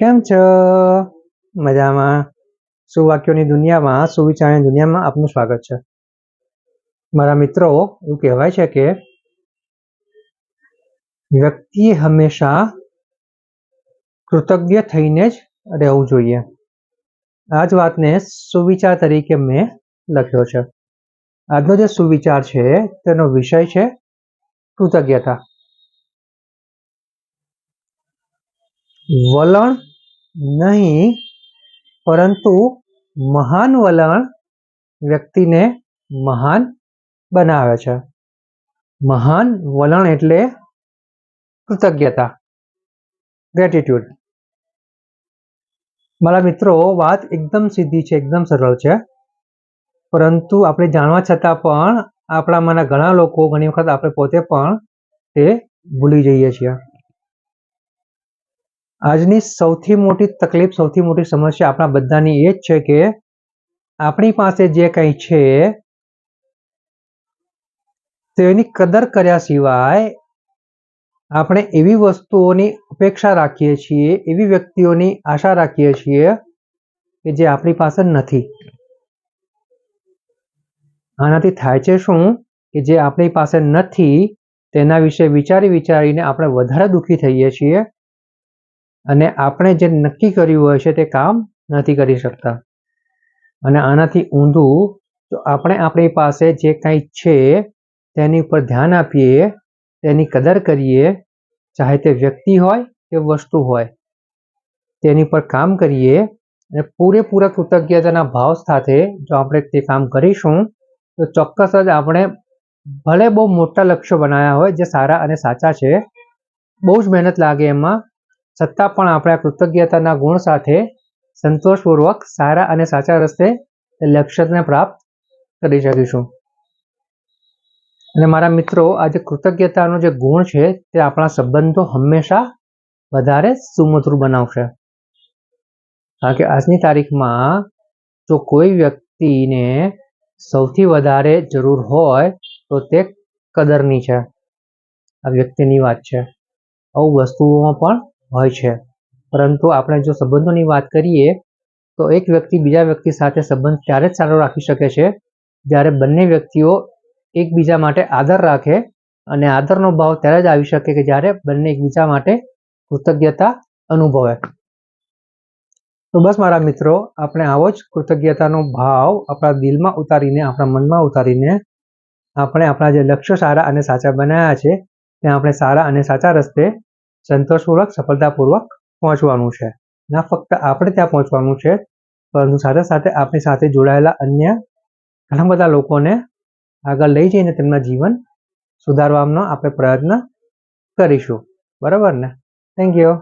કેમ છો? મજામાં. સુવાક્યોની દુનિયામાં, સુવિચારની દુનિયામાં આપનું સ્વાગત છે. મારા મિત્રો, એવું કહેવાય છે કે વ્યક્તિ હંમેશા કૃતજ્ઞ થઈને જ રહેવું જોઈએ. આ જ વાતને સુવિચાર તરીકે મેં લખ્યો છે. આજનો જે સુવિચાર છે, તેનો વિષય છે કૃતજ્ઞતા. વલણ નહીં, પરંતુ મહાન વલણ વ્યક્તિને મહાન બનાવે છે. મહાન વલણ એટલે કૃતજ્ઞતા ગ્રેટિટ્યુડ મારા મિત્રો, વાત એકદમ સીધી છે, એકદમ સરળ છે. પરંતુ આપણે જાણવા છતાં પણ આપણામાંના ઘણા લોકો ઘણી વખત આપણે પોતે પણ તે ભૂલી જઈએ છીએ. આજની સૌથી મોટી તકલીફ, સૌથી મોટી સમસ્યા આપણા બધાની એ જ છે કે આપણી પાસે જે કંઈ છે તેની કદર કર્યા સિવાય આપણે એવી વસ્તુઓની અપેક્ષા રાખીએ છીએ, એવી વ્યક્તિઓની આશા રાખીએ છીએ કે જે આપણી પાસે નથી. આનાથી થાય છે શું? કે જે આપણી પાસે નથી, તેના વિશે વિચારી વિચારીને આપણે વધારે દુઃખી થઈએ છીએ. અને આપણે જે નક્કી કર્યું હોય છે તે કામ નથી કરી શકતા. અને આનાથી ઊંધું તો આપણે આપણી પાસે જે કંઈ છે તેની ઉપર ધ્યાન આપીએ, તેની કદર કરીએ, ચાહે તે વ્યક્તિ હોય કે વસ્તુ હોય, તેની પર કામ કરીએ અને પૂરેપૂરા કૃતજ્ઞતાના ભાવ સાથે જો આપણે તે કામ કરીશું, તો ચોક્કસ જ આપણે ભલે બહુ મોટા લક્ષ્યો બનાવ્યા હોય જે સારા અને સાચા છે, બહુ જ મહેનત લાગે એમાં છતાં પણ આપણે આ કૃતજ્ઞતાના ગુણ સાથે સંતોષપૂર્વક સારા અને સાચા રસ્તે લક્ષ્યને પ્રાપ્ત કરી શકીશું. અને મારા મિત્રો, આ જે કૃતજ્ઞતાનો જે ગુણ છે, તે આપણા સંબંધો હંમેશા વધારે સુમધુર બનાવશે. કારણ કે આજની તારીખમાં જો કોઈ વ્યક્તિને સૌથી વધારે જરૂર હોય, તો તે કદરની છે. આ વ્યક્તિની વાત છે. આવું વસ્તુઓમાં પણ હોય છે. પરંતુ આપણે જો સંબંધોની વાત કરીએ, તો એક વ્યક્તિ બીજા વ્યક્તિ સાથે સંબંધ ત્યારે જ સારો રાખી શકે છે, જ્યારે બંને વ્યક્તિઓ એકબીજા માટે આદર રાખે અને આદરનો ભાવ ત્યારે જ આવી શકે કે જ્યારે બંને એકબીજા માટે કૃતજ્ઞતા અનુભવે. તો બસ મારા મિત્રો, આપણે આવો જ કૃતજ્ઞતાનો ભાવ આપણા દિલમાં ઉતારીને, આપણા મનમાં ઉતારીને આપણે આપણા જે લક્ષ્યો સારા અને સાચા બનાવ્યા છે, ત્યાં આપણે સારા અને સાચા રસ્તે સંતોષપૂર્વક, સફળતાપૂર્વક પહોંચવાનું છે. ના, ફક્ત આપણે ત્યાં પહોંચવાનું છે, પરંતુ સાથે સાથે આપણી સાથે જોડાયેલા અન્ય ઘણા બધા લોકોને આગળ લઈ જઈને તેમના જીવન સુધારવાનો આપણે પ્રયત્ન કરીશું. બરાબર ને? Thank you